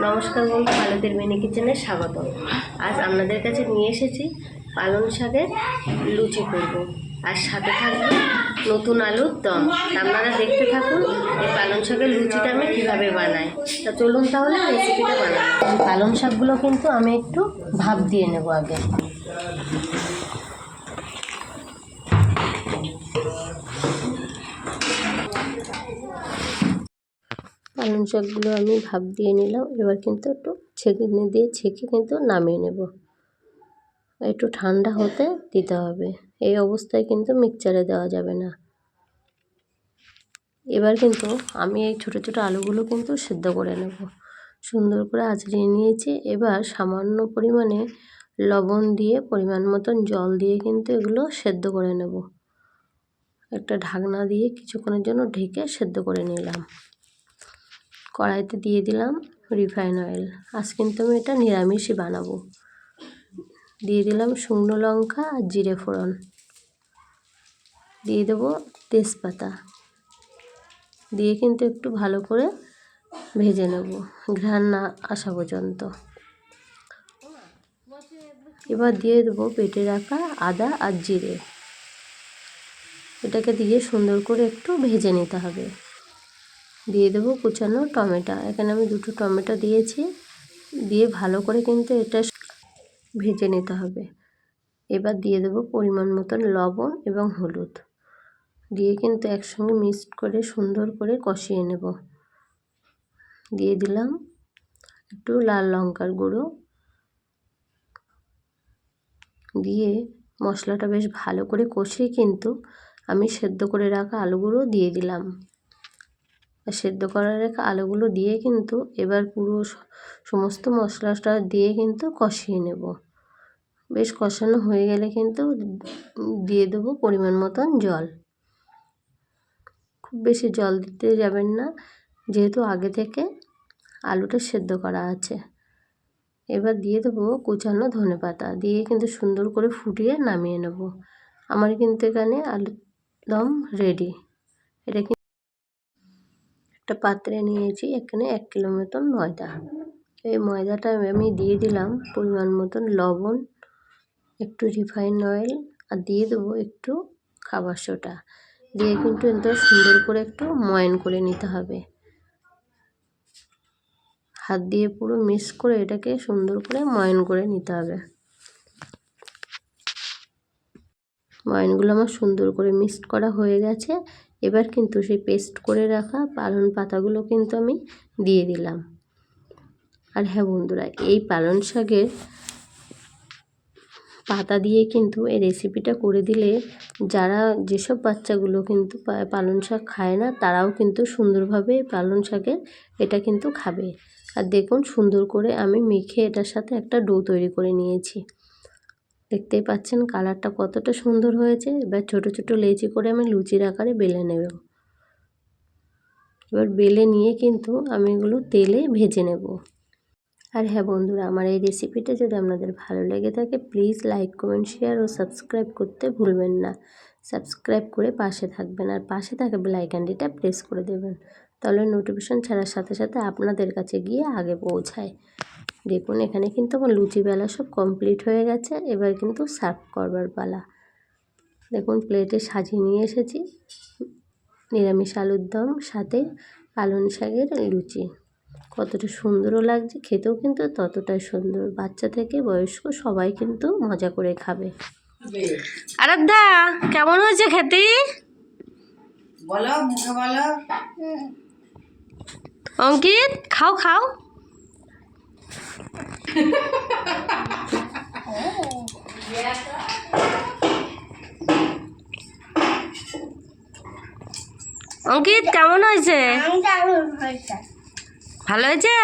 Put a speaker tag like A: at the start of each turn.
A: নমস্কার বন্ধু পালতের মিনি কিচেনে স্বাগত আজ আপনাদের কাছে নিয়ে এসেছি পালং শাকের লুচি করব। আর সাথে থাকবে নতুন আলুর দম। আপনারা দেখতে থাকুন এই পালং শাকের লুচিটা আমি কীভাবে বানাই। তা চলুন তাহলে রেসিপিটা বানাই। পালং শাকগুলো কিন্তু আমি একটু ভাপ দিয়ে নেব আগে। পালং শাকগুলো আমি ভাপ দিয়ে নিলাম। এবার কিন্তু একটু ছেঁকে দিয়ে ছেঁকে কিন্তু নামিয়ে নেব। একটু ঠান্ডা হতে দিতে হবে। এই অবস্থায় কিন্তু মিক্সচারে দেওয়া যাবে না। এবার কিন্তু আমি এই ছোটো ছোটো আলুগুলো কিন্তু সেদ্ধ করে নেব। সুন্দর করে আঁচড়িয়ে নিয়েছি। এবার সামান্য পরিমাণে লবণ দিয়ে, পরিমাণ মতন জল দিয়ে কিন্তু এগুলো সেদ্ধ করে নেব। একটা ঢাকনা দিয়ে কিছুক্ষণের জন্য ঢেকে সেদ্ধ করে নিলাম। কড়াইতে দিয়ে দিলাম রিফাইন অয়েল। আজ কিন্তু আমি এটা নিরামিষই বানাবো। দিয়ে দিলাম শুকনো লঙ্কা আর জিরে ফোড়ন। দিয়ে দেবো তেজপাতা। দিয়ে কিন্তু একটু ভালো করে ভেজে নেব ঘ্রাণ না আসা পর্যন্ত। এবার দিয়ে দেবো পেটে রাখা আদা আর জিরে। এটাকে দিয়ে সুন্দর করে একটু ভেজে নিতে হবে। দিয়ে দেবো কুচানো টমেটো। এখানে আমি দুটো টমেটো দিয়েছি। দিয়ে ভালো করে কিন্তু এটা ভেজে নিতে হবে। এবার দিয়ে দেবো পরিমাণ মতন লবণ এবং হলুদ। দিয়ে কিন্তু একসঙ্গে মিক্সড করে সুন্দর করে কষিয়ে নেব। দিয়ে দিলাম একটু লাল লঙ্কার গুঁড়ো। দিয়ে মশলাটা বেশ ভালো করে কষিয়ে কিন্তু আমি সেদ্ধ করে রাখা আলুগুলো দিয়ে দিলাম। সেদ্ধ করা রেখা আলুগুলো দিয়ে কিন্তু এবার পুরো সমস্ত মশলাটা দিয়ে কিন্তু কষিয়ে নেব। বেশ কষানো হয়ে গেলে কিন্তু দিয়ে দেবো পরিমাণ মতন জল। খুব বেশি জল দিতে যাবেন না, যেহেতু আগে থেকে আলুটা সেদ্ধ করা আছে। এবার দিয়ে দেবো কুচানো ধনে পাতা, দিয়ে কিন্তু সুন্দর করে ফুটিয়ে নামিয়ে নেব। আমার কিন্তু এখানে আলুর দম রেডি এটা একটা পাত্রে নিয়েছি, এখানে এক কিলো মতন ময়দা। এই ময়দাটা আমি দিয়ে দিলাম পরিমাণ মতন লবণ, একটু রিফাইন অয়েল, আর দিয়ে দেবো একটু খাবার সোটা দিয়ে কিন্তু এটা সুন্দর করে একটু ময়ন করে নিতে হবে। হাত দিয়ে পুরো মিক্স করে এটাকে সুন্দর করে ময়ন করে নিতে হবে। ময়নগুলো আমার সুন্দর করে মিক্সড করা হয়ে গেছে। এবার কিন্তু সেই পেস্ট করে রাখা পালন পাতাগুলো কিন্তু আমি দিয়ে দিলাম। আর হ্যাঁ বন্ধুরা, এই পালন শাকের পাতা দিয়ে কিন্তু এই রেসিপিটা করে দিলে যারা যেসব বাচ্চাগুলো কিন্তু পালন শাক খায় না, তারাও কিন্তু সুন্দরভাবে পালন শাকের এটা কিন্তু খাবে। আর দেখুন সুন্দর করে আমি মেখে এটার সাথে একটা ডো তৈরি করে নিয়েছি। দেখতেই পাচ্ছেন কালারটা কতটা সুন্দর হয়েছে। এবার ছোট ছোট লেচি করে আমি লুচির আকারে বেলে নেব। এবার বেলে নিয়ে কিন্তু আমি এগুলো তেলে ভেজে নেব। আর হ্যাঁ বন্ধুরা, আমার এই রেসিপিটা যদি আপনাদের ভালো লেগে থাকে প্লিজ লাইক কমেন্ট শেয়ার ও সাবস্ক্রাইব করতে ভুলবেন না। সাবস্ক্রাইব করে পাশে থাকবেন আর পাশে থাকা বেলাইকানটিটা প্রেস করে দেবেন। তাহলে নোটিফিকেশন ছাড়ার সাথে সাথে আপনাদের কাছে গিয়ে আগে পৌঁছায়। দেখুন এখানে কিন্তু আমার লুচি বেলা সব কমপ্লিট হয়ে গেছে। এবার কিন্তু সার্ভ করবার পালা। দেখুন প্লেটে সাজিয়ে নিয়ে এসেছি। নিরামিষ আলুর দম সাথে পালন শাকের লুচি। কতটা সুন্দরও লাগছে খেতেও কিন্তু ততটাই সুন্দর। বাচ্চা থেকে বয়স্ক সবাই কিন্তু মজা করে খাবে। আরাধ্যা কেমন হয়েছে খেতে?
B: বলো মুখে বলো।
A: অঙ্কিত খাও খাও। অঙ্কিত কেমন হয়েছে? ভালো হয়েছে?